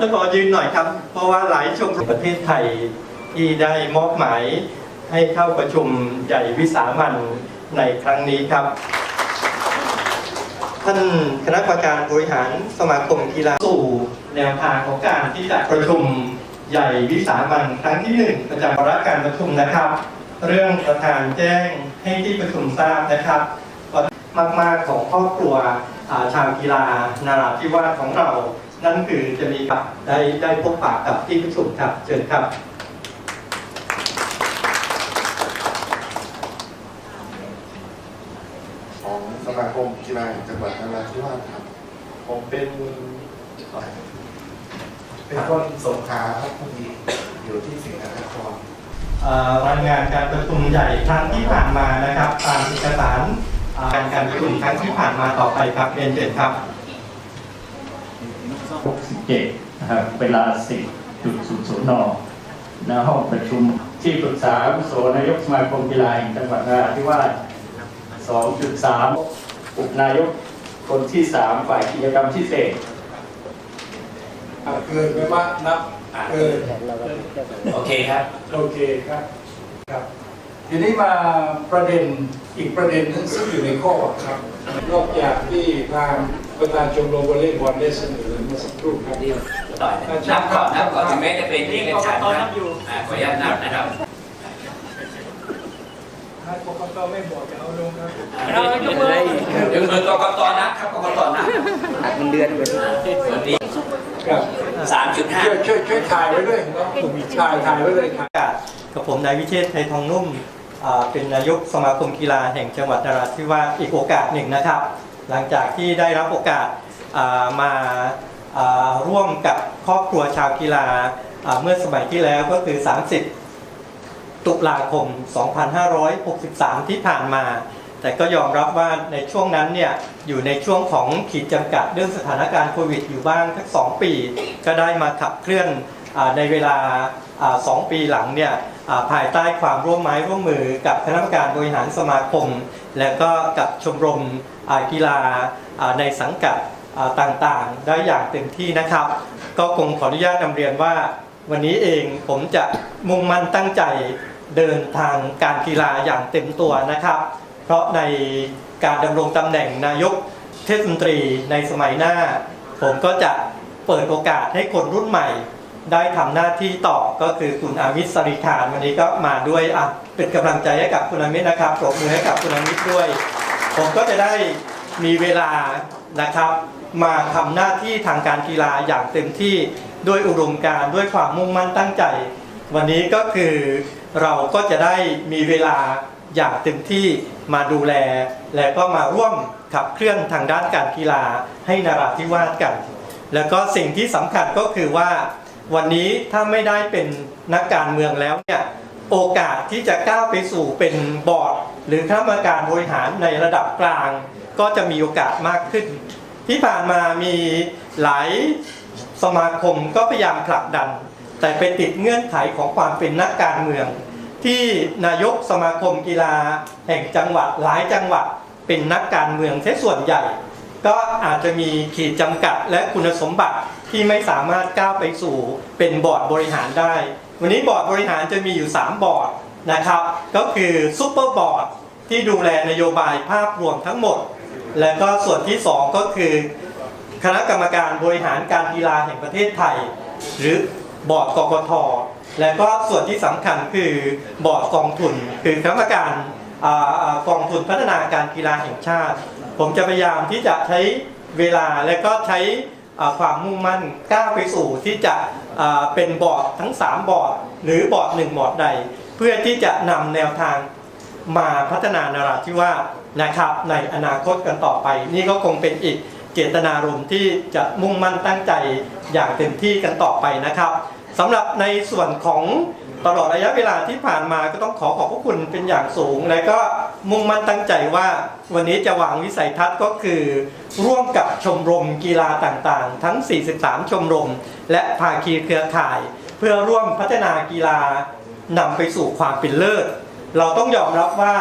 ท่านผอยืนหน่อยครับ เพราะว่าหลายชมรมประเทศไทยที่ได้มอบหมายให้เข้าประชุมใหญ่วิสามันในครั้งนี้ครับ ท่านคณะกรรมการบริหารสมาคมกีฬาสู่แนวทางของการที่จะประชุมใหญ่วิสามันครั้งที่หนึ่งประจำวาระการประชุมนะครับ เรื่องประธานแจ้งให้ที่ประชุมทราบนะครับมาก ๆ ของครอบครัวชาวกีฬานาราธิวาสของเรา นั่นคือจะมีกับได้ได้พบปะกับที่ประชุมครับเชิญครับของสมาคมกีฬาแห่งจังหวัดนราธิวาสครับผมเป็นเป็นคนสงขลาครับพอดีอยู่ที่สิงห์นครเอ่อรายงานการประชุมใหญ่ครั้งที่ผ่านมานะครับตามเอกสารอ่าการการประชุมครั้งที่ผ่านมาต่อไปครับเรียนเชิญครับ 67นะครับเวลา 10.00นณห้องประชุมที่ปรึกษาอาวุโสนายกสมาคมกีฬาแห่งจังหวัดนราธิวาส2.3 อุปนายกคนที่ 3 ฝ่ายกิจกรรมพิเศษอะเกินไปว่านับเกินโอเคครับ โอเคครับครับ ทีนี้มาประเด็นอีกประเด็นหนึงซึ่งอยู่ในข้อบังคับนอกจากที่ทางประธานชมรมวอลเลย์บอลได้เสนอเมื่อสักครู่ครับต่อยนะนับก่อนนับก่อนถึงแม้จะเป็นเอกฉันนะครับขออนุญาตนับนะครับให้กกตไม่บอกจะเอาลงครับยกมือถึงมือกกตนับครับกกตนับหักเงินเดือนเหมือนนี้ครับสามจุดห้าช่วยช่วยช่วยถ่ายไว้ด้วยเนาะถ่ายถ่ายไว้เลยครับกาสกับผมนายวิเชษไทยทองนุ่ม เป็นนายกสมาคมกีฬาแห่งจังหวัดนราธิวาสอีกโอกาสหนึ่งนะครับ หลังจากที่ได้รับโอกาสมาร่วมกับครอบครัวชาวกีฬาเมื่อสมัยที่แล้วก็คือ 30 ตุลาคม 2563 ที่ผ่านมา แต่ก็ยอมรับว่าในช่วงนั้นเนี่ยอยู่ในช่วงของขีดจำกัดเรื่องสถานการณ์โควิดอยู่บ้างทั้งสองปี ก็ได้มาขับเคลื่อน ในเวลาอ่าสองปีหลังเนี่ยภายใต้ความร่วมไม้ร่วมมือกับคณะกรรมการบริหารสมาคม และก็กับชมรมกีฬาในสังกัดต่างๆ ได้อย่างเต็มที่นะครับ ก็คงขออนุญาตนำเรียนว่า วันนี้เองผมจะมุ่งมั่นตั้งใจเดินทางการกีฬาอย่างเต็มตัวนะครับ เพราะในการดำรงตำแหน่งนายกเทศมนตรีในสมัยหน้า ผมก็จะเปิดโอกาสให้คนรุ่นใหม่ ได้ทำหน้าที่ต่อก็คือคุณอามิตรสริขานวันนี้ก็มาด้วยอะเป็นกำลังใจให้กับคุณอามิตรนะครับปรบมือให้กับคุณอามิตรด้วย ผมก็จะได้มีเวลานะครับ มาทำหน้าที่ทางการกีฬาอย่างเต็มที่ด้วยอุดมการด้วยความมุ่งมั่นตั้งใจ วันนี้ก็คือเราก็จะได้มีเวลาอย่างเต็มที่มาดูแล และก็มาร่วมขับเคลื่อนทางด้านการกีฬาให้นราธิวาสกัน แล้วก็สิ่งที่สำคัญก็คือว่า วันนี้ถ้าไม่ได้เป็นนักการเมืองแล้วเนี่ยโอกาสที่จะก้าวไปสู่เป็นบอร์ด หรือคณะกรรมการบริหารในระดับกลาง ก็จะมีโอกาสมากขึ้น ที่ผ่านมามีหลายสมาคมก็พยายามผลักดัน แต่ไปติดเงื่อนไขของความเป็นนักการเมือง ที่นายกสมาคมกีฬา แห่งจังหวัดหลายจังหวัดเป็นนักการเมืองเสียส่วนใหญ่ ก็อาจจะมีขีดจำกัดและคุณสมบัติ ที่ไม่สามารถก้าวไปสู่เป็นบอร์ดบริหารได้ วันนี้บอร์ดบริหารจะมีอยู่ 3 บอร์ดนะครับ ก็คือซูเปอร์บอร์ดที่ดูแลนโยบายภาพรวมทั้งหมด และก็ส่วนที่ 2 ก็คือ คณะกรรมการบริหารการกีฬาแห่งประเทศไทย หรือบอร์ดกกทและก็ส่วนที่สำคัญคือบอร์ดกองทุน คือคณะกรรมการอ่ากองทุนพัฒนาการกีฬาแห่งชาติ ผมจะพยายามที่จะใช้เวลาและก็ใช้ ความมุ่งมั่นก้าวไปสู่ที่จะเป็นบอร์ดทั้ง 3 บอร์ดหรือบอร์ดหนึ่งบอร์ดใด เพื่อที่จะนำแนวทางมาพัฒนานราธิวาสนะครับในอนาคตกันต่อไป นี่ก็คงเป็นอีกเจตนารมณ์ที่จะมุ่งมั่นตั้งใจอย่างเต็มที่กันต่อไปนะครับสำหรับในส่วนของตลอดระยะเวลาที่ผ่านมาก็ต้องขอขอบพระคุณเป็นอย่างสูง และก็ มุ่งมั่นตั้งใจว่าวันนี้จะวางวิสัยทัศน์ก็คือร่วมกับชมรมกีฬาต่างๆ ทั้ง 43 ชมรม และภาคีเครือข่าย เพื่อร่วมพัฒนากีฬานำไปสู่ความเป็นเลิศ เราต้องยอมรับว่า